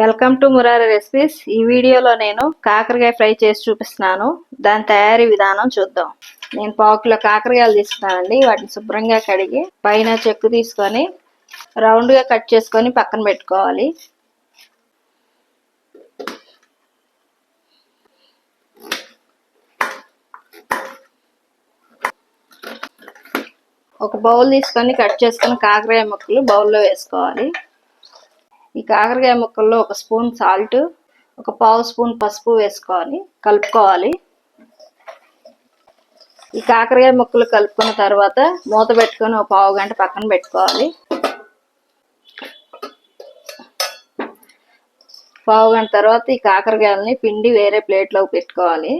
Welcome to Murari recipes ఈ వీడియోలో నేను కాకరకాయ ఫ్రై చేసి చూపిస్తున్నాను. దాని తయారీ విధానం చూద్దాం. నేను పావు కిలో కాకరకాయలు తీసుకున్నానండి. వాటిని శుభ్రంగా కడిగి పైన చెక్కు తీసుకొని రౌండ్గా కట్ చేసుకొని పక్కన పెట్టుకోవాలి. ఒక బౌల్ తీసుకొని కట్ చేసుకొని కాకరకాయ ముక్కలు బౌల్లో వేసుకోవాలి. ఈ కాకరకాయ ముక్కల్లో ఒక స్పూన్ సాల్ట్ ఒక పావు స్పూన్ పసుపు వేసుకోవాలి కలుపుకోవాలి. ఈ కాకరకాయ ముక్కలు కలుపుకున్న తర్వాత మూత పెట్టుకొని ఒక పావు గంట పక్కన పెట్టుకోవాలి. పావు గంట తర్వాత ఈ కాకరకాయలని పిండి వేరే ప్లేట్లోకి పెట్టుకోవాలి.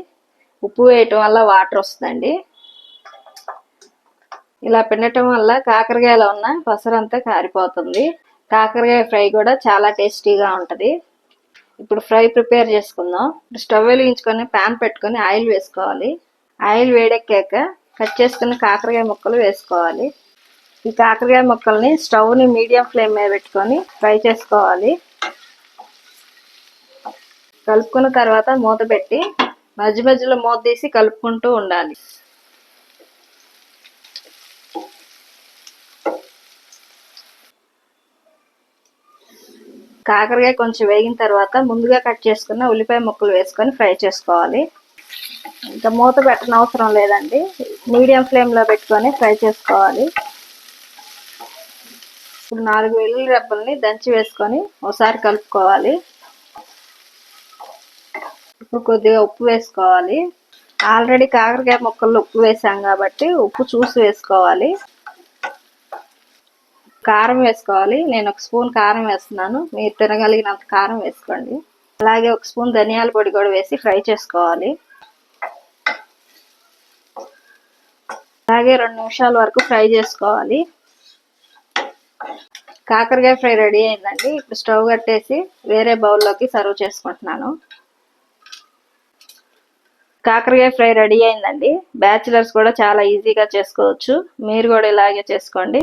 ఉప్పు వేయటం వల్ల వాటర్ వస్తుందండి. ఇలా పిండటం వల్ల కాకరకాయలో ఉన్న పసరంతా కారిపోతుంది. కాకరకాయ ఫ్రై కూడా చాలా టేస్టీగా ఉంటుంది. ఇప్పుడు ఫ్రై ప్రిపేర్ చేసుకుందాం. స్టవ్ వెలిగించుకొని ప్యాన్ పెట్టుకొని ఆయిల్ వేసుకోవాలి. ఆయిల్ వేడెక్కాక కట్ చేసుకుని కాకరకాయ ముక్కలు వేసుకోవాలి. ఈ కాకరకాయ ముక్కల్ని స్టవ్ని మీడియం ఫ్లేమ్ మీద పెట్టుకొని ఫ్రై చేసుకోవాలి. కలుపుకున్న తర్వాత మూత పెట్టి మధ్య మధ్యలో మూత తీసి కలుపుకుంటూ ఉండాలి. కాకరకాయ కొంచెం వేగిన తర్వాత ముందుగా కట్ చేసుకున్న ఉల్లిపాయ ముక్కలు వేసుకొని ఫ్రై చేసుకోవాలి. ఇంకా మూత పెట్టిన అవసరం లేదండి. మీడియం ఫ్లేమ్లో పెట్టుకొని ఫ్రై చేసుకోవాలి. ఇప్పుడు నాలుగు వెల్లుల్లి రెబ్బల్ని దంచి వేసుకొని ఒకసారి కలుపుకోవాలి. ఇప్పుడు కొద్దిగా ఉప్పు వేసుకోవాలి. ఆల్రెడీ కాకరకాయ ముక్కల్లో ఉప్పు వేసాం కాబట్టి ఉప్పు చూసి వేసుకోవాలి. కారం వేసుకోవాలి. నేను ఒక స్పూన్ కారం వేస్తున్నాను. మీరు తినగలిగినంత కారం వేసుకోండి. అలాగే ఒక స్పూన్ ధనియాల పొడి కూడా వేసి ఫ్రై చేసుకోవాలి. అలాగే రెండు నిమిషాల వరకు ఫ్రై చేసుకోవాలి. కాకరకాయ ఫ్రై రెడీ అయిందండి. ఇప్పుడు స్టవ్ కట్టేసి వేరే బౌల్లోకి సర్వ్ చేసుకుంటున్నాను. కాకరకాయ ఫ్రై రెడీ అయిందండి. బ్యాచిలర్స్ కూడా చాలా ఈజీగా చేసుకోవచ్చు. మీరు కూడా ఇలాగే చేసుకోండి.